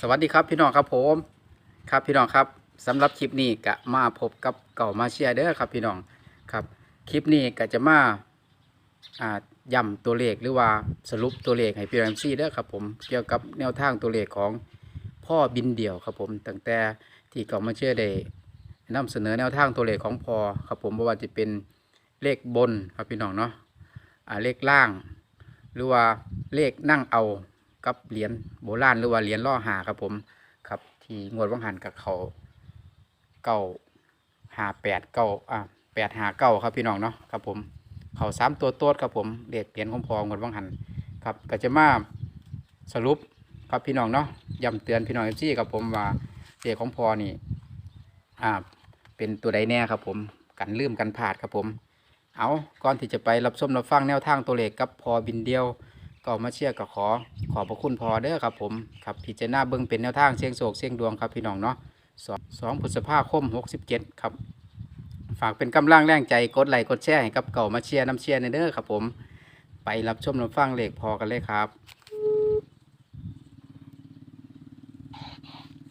สวัสดีครับพี่น้องครับผมครับพี่น้องครับสำหรับคลิปนี้ก็มาพบกับเก่ามาเชียเด้อครับพี่น้องครับคลิปนี้ก็จะมาอ่าย่ำตัวเลขหรือว่าสรุปตัวเลขให้พี่แรมซี่เด้อครับผมเกี่ยวกับแนวทางตัวเลขของพ่อบินเดี่ยวครับผมตั้งแต่ที่เก่ามาเชียร์ได้นำเสนอแนวทางตัวเลขของพอครับผมว่าจะเป็นเลขบนครับพี่น้องเนาะอ่าเลขล่าง หรือว่าเลขนั่งเอา กับเหรียญโบราณหรือว่าเหรียญล่อหาครับผมครับ ที่งวดวังหันกับเขาเก้าหาแปดเก้าอ่าแปดหาเก้าครับพี่น้องเนาะครับผมเขาสามตัวโต๊ดครับผมเลขเหรียญของพองวดวังหันครับก็จะมาสรุปครับพี่น้องเนาะย้ำเตือนพี่น้องเอฟซีครับผมว่าเลขของพอนี่อ่าเป็นตัวใดแน่ครับผมกันลืมกันพลาดครับผม เอาก่อนที่จะไปรับชมรับฟังแนวทางตัวเลขกับพอบินเดียว ก็มาเชียร์กับขอขอบพระคุณพอเด้อครับผมครับพิจารณาเบิ่งเป็นแนวทางเสียงโศกเสียงดวงครับพี่น้องเนาะสองสองพฤษภาคมหกสิบเจ็ดครับ ฝากเป็นกำลังแรงใจกดไลค์กดแชร์ให้กับเก่ามาเชียร์น้ำเชียร์ในเด้อครับผม ไปรับชมรับฟังเลขพอกันเลยครับ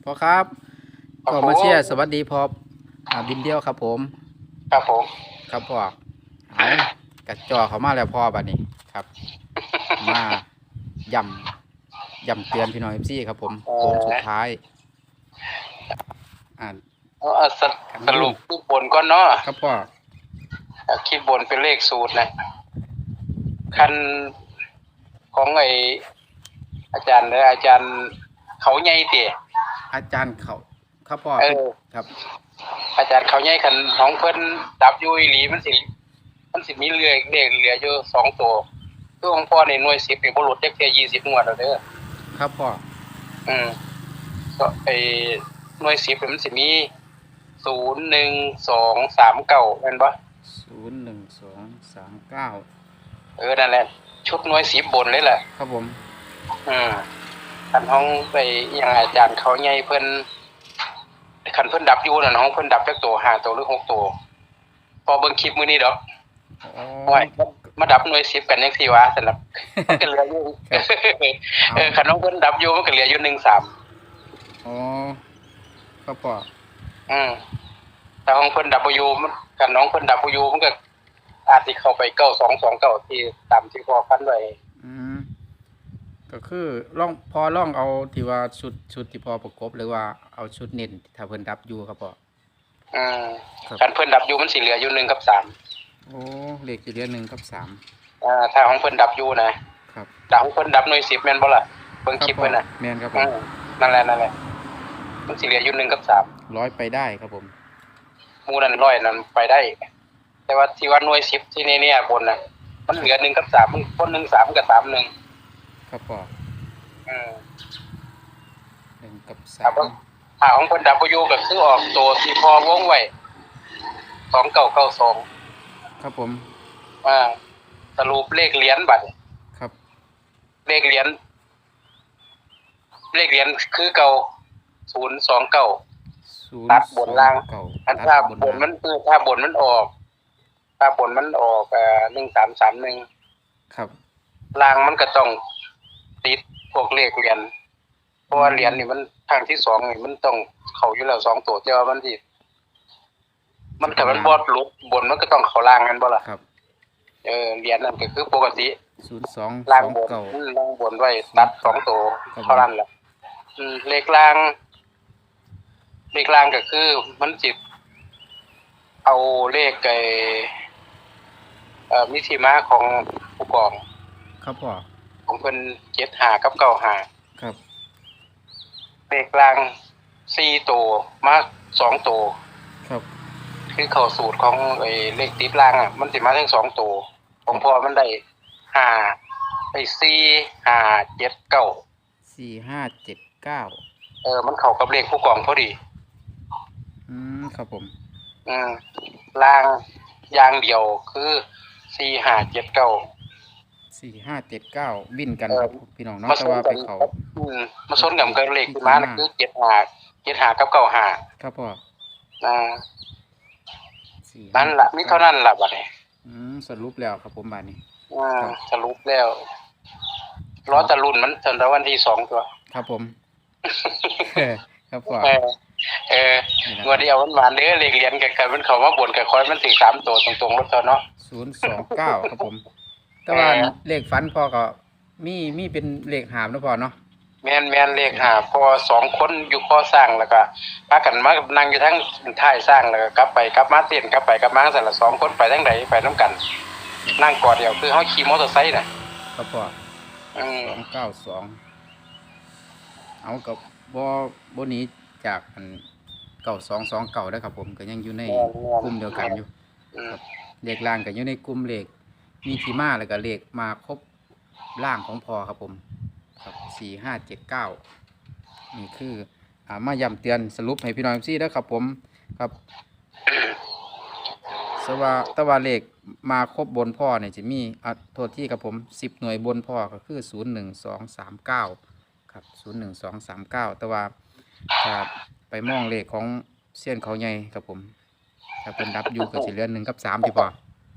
พอครับครับก็ผมมาเชียร์สวัสดีพออ่าบินเดียวครับผม ครับผม ครับพ่อเอากระจอเขามาแล้วพ่อบัดนี้ครับ มา ย่ำย่ำเตือนพี่น้องเอฟซีครับผมโค้งสุดท้าย อ่านเอาเอาสรุปสรุปคลิปบนก่อนเนาะครับพ่อเอาคลิปบนเป็นเลขสูตรนะคันของไออาจารย์เลยอาจารย์เขาใหญ่เตี๋ยอาจารย์เขาครับพ่อเออครับ อาจารย์เขาใหญ่คันของเพิ่นดับอยูอีหลีมันสิมันสิมีเรือเลขเหลืออยู่สองตัว คือของพ่อในหน่วยสิบนี่บ่หลุดจักเที่ยยี่สิบงวดแล้วเด้อครับพ่ออืมก็ไอหน่วยสิบมันสิมีศูนย์หนึ่งสองสามเก้าแม่นปะศูนย์หนึ่งสองสามเก้าเออนั่นแหละชุดหน่วยสีบนเลยแหละครับผม อืมคันห้องไปอยังอาจารย์เขาใหญ่เพิ่นคันเพิ่นดับอยู่น่ะน้องเพิ่นดับจักตัวห้าตัวหรือหกตัวพอเบิ่งคลิปมื้อนี้ดอกอ๋อโอ้ย มาดับหน่วยสิบกันยังสี่วะสำหรับมันก็เหลืออยู่ครับเออคันน้องเพิ่นดับอยู่มันก็เหลืออยู่หนึ่งสามอ๋อครับพ่ออืมแต่ของเพิ่นดับอยู่มันคันน้องเพิ่นดับอยู่มันก็อาจสิเข้าไปเก้าสองสองเก้าที่ตามที่พอฟันไว้อืมก็คือล่องพอล่องเอาที่ว่าชุดชุดที่พอประกบหรือว่าเอาชุดเน้นถ้าเพิ่นดับอยู่ครับพ่ออืมครับคันเพิ่นดับอยู่มันสิเหลืออยู่หนึ่งกับสาม โอ้เลขอยู่เดือนหนึ่งกับสาม อ่าถ้าของเพิ่นดับอยู่นะครับแต่ของเพิ่นดับหน่วยสิบแม่นบ่ล่ะเบิ่งคลิปเพิ่นน่ะแมนครับผอืมมนั่นแหละนั่นแหละมันสิเหลืออยู่หนึ่งกับสามร้อยไปได้ครับผม หมู่นั้นร้อยนั้นไปได้ แต่ว่าที่ว่าหน่วยสิบที่นี่เนี่ยบนน่ะมันเหลือหนึ่งกับสามมันคนหนึ่งสามกับสามหนึ่งครับพ่ออืม หนึ่งกับครัสาบมถ้าของเพิ่นดับอยู่ก็คือออกตัวที่พอวงไว้สองเก้าเก้าสอง ครับผมอ่าสรุปเลขเหรียญบัตรครับ เลขเหรียญเลขเหรียญคือเก่าศูนย์สองเก้าศูนตัย์ดบนล่างเก่าอันตัถ้าดบนมันคือถ้าบนมันออก ถ้าบนมันออกเอ่อหนึ่งสามสามหนึ่งครับล่างมันก็ต้องติดพวกเลขเหรียญเพราะว่าเหรียญนี่มันทางที่สองนี่มันต้องเขาอยู่แล้วสองตัวเจ้ามันที่ มันแต่มันบอดลุกบนมันก็ต้องเขาล่างกันบ่ล่ะครับ เออเหรียญนั่นก็คือปกติศูนย์สองล่างสองบนเก่าอืมล่างบนไว้ตัดสองตัวครับเท่านั้นแหละอืมเลขล่าง เลขล่างก็คือมันจิต เอาเลขไอเอ่อมิถิมาของผู้กอง ครับพ่อของเพิ่นเจ็ดหากับเก้าหาครับเลขล่างสี่ตัวมาสองตัวครับ คือเข้าสูตรของไอ้เลขติดล่างอะมันสิมาทั้งสองตัวของพ่อมันได้ห้าไอ้สี่ห้าเจ็ดเก้าสี่ห้าเจ็ดเก้าเออ มันเข้ากับเลขผู้กองพอดี อืมครับผม อืมล่างอย่างเดียวคือสี่ห้าเจ็ดเก้าสี่ห้าเจ็ดเก้าวิ่นกันเออครับพี่น้องเนาะมาแต่ชนว่ากัไปนเขาอืมมาชนกับเลขที่มานั่นคือเจ็ดห้าเจ็ดห้ากับเก้าห้าครับพ่ออ่า สี่ห้านั่นละมีเท่านั้นละบัดนี้อืมสรุปแล้วครับผมบาดนี้อ่าครับสรุปแล้วรอแตะลุ่นมันจนแต่วันที่สองตัว ครับผมอเออครับพ่อเออเออนี่นะงวดเดียวมันหวานเด้อเลขเหรียญกันกันมันเขามาบ่นกับคอยมันถึงสามตัวตรงๆรถเท่าเนาะศูนย์สองเก้าครับผม แต่ว่าเออเลขฝันพ่อก็มีมีเป็นเลขหามนะพ่อเนาะ แม่นแม่นเลขหาพอสองคนอยู่ข้อสร้างแล้วก็พากันมานั่งอยู่ทั้งท้ายสร้างแล้วก็กลับไปกลับมาเต้นกลับไปกลับมาสั่นละสองคนไปทั้งใดไปน้ำกัน นั่งกอดเดียวคือเฮาขี่มอเตอร์ไซค์น่ะครับพ่ออืมสองเก้าสองเอากับบ่บ่หนี้จากอันเก่าสองสองเก่าได้อครับ ผมก็ยังอยู่ในกลุ่มเดียวกันอยู่อืมเลขล่างก็อยู่ในกลุ่มเลขมีที่มาแล้วก็เลขมาครบล่างของพอครับผม ครับสี่ห้าเจ็ดเก้านี่คืออ่ามาย้ำเตือนสรุปให้พี่น้องซี่แล้วครับ ผมครับสว่าแตว่าเลขมาครบบนพ่อเนี่ยจะมีอะโทษที่ครับผมสิบหน่วยบนพ่อก็คือศูนย์หนึ่งสองสามเก้าครับศูนย์หนึ่งสองสามเก้าแต่ว่าถ้าไปมองเลขของเส้ยนเขาใหญ่ครับผมถ้าเป็นดับอยู่ก็จะเหลือหนึ่งกับสามที่พอ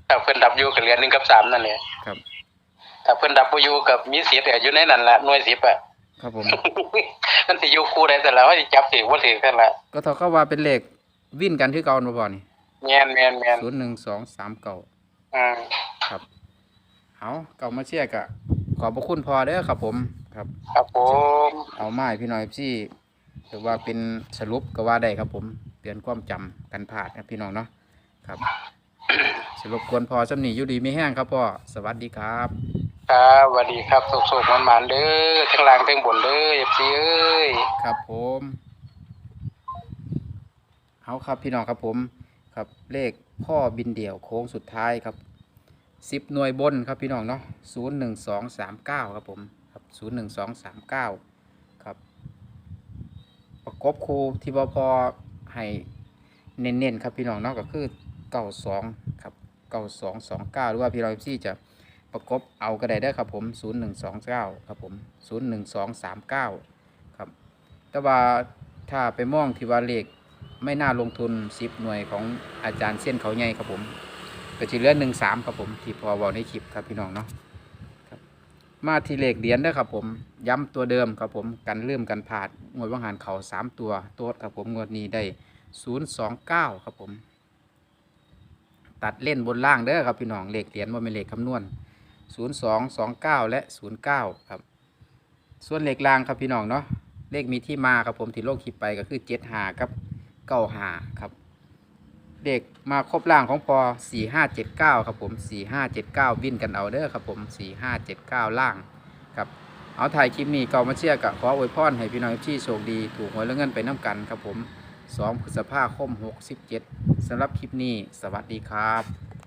ถ้าเพิ่นดับอยู่กับเหรียญ1กับ3นั่นแหละครับ ถ้าเพิ่นดับบ่อยู่กับมีสิทธิ์ก็อยู่ในนั้นล่ะหน่วย10อะครับผม มันสิอยู่คู่ใดแต่ละเฮาสิจับถือบ่ถือกันล่ะก็เท่ากับว่าเป็นเลขวิ่นกันที่เก่าบ่พอนี่แม่นแม่นแม่นศูนย์หนึ่งสองสามเก่าอืมครับเอาเก่ามาเชียร์กะขอบพระคุณพอเด้อครับ ผมครับ ครับผมเอาไม้พี่น้อยพี่ถือว่าเป็นสรุปก็ว่าได้ครับผมเตือนความจำกันพลาดนะพี่น้องเนาะครับ สรุปกวนพอสำนีอยู่ดีไม่แห้งครับพ่อสวัสดีครับ ครับสวัสดีครับสุขๆมันๆเด้อทั้งล่างทั้งบนเด้อ FC เอ้ยครับผมเอาครับพี่น้องครับผมครับเลขพ่อบินเดี่ยวโค้งสุดท้ายครับสิบหน่วยบนครับพี่น้องเนาะศูนย์หนึ่งสองสามเก้าครับผมครับศูนย์หนึ่งสองสามเก้าครับ ประกบครูที่บพอให้เน้นๆครับพี่น้องเนาะก็คือเก้าสองครับเก้าสองสองเก้าหรือว่าพี่น้องซี่จะ ประกบเอาก็ได้ได้ครับผมศูนย์หนึ่งสองเก้าครับผมศูนย์หนึ่งสองสามเก้าครับแต่ว่าถ้าไปมองที่ว่าเลขไม่น่าลงทุนสิบหน่วยของอาจารย์เส้นเขาใหญ่ครับผมก็จะเหลือหนึ่งสามครับผมที่พอบอกในคลิปครับพี่น้องเนาะครับมาที่เลขเหรียญเด้ครับผมย้ำตัวเดิมครับผมกันเริ่มกันผาดงวดว่างหันเขาสามตัวต๊ดครับผมงวดนี้ได้ศูนย์สองเก้าครับผม ตัดเล่นบนล่างเด้อครับพี่น้องเลขเหรียญว่าเป็นเลขคำนวณ ศูนย์สองสองเก้าและศูนย์เก้าครับ ส่วนเลขล่างครับพี่น้องเนาะเลขมีที่มาครับผมที่โลกคลิปไปก็คือเจ็ดหากับเก้าหาครับเด็กมาครบล่างของพอสี่ห้าเจ็ดเก้าครับผมสี่ห้าเจ็ดเก้าวิ่นกันเอาเด้อครับผมสี่ห้าเจ็ดเก้าล่างครับเอาถ่ายคลิปนี้เก่ามาเชียร์กับขออวยพรให้พี่น้องที่โชคดีถูกหวยและเงินไปน้ำกันครับผมสองพฤษภาคมหกสิบเจ็ดสำหรับคลิปนี้ สวัสดีครับ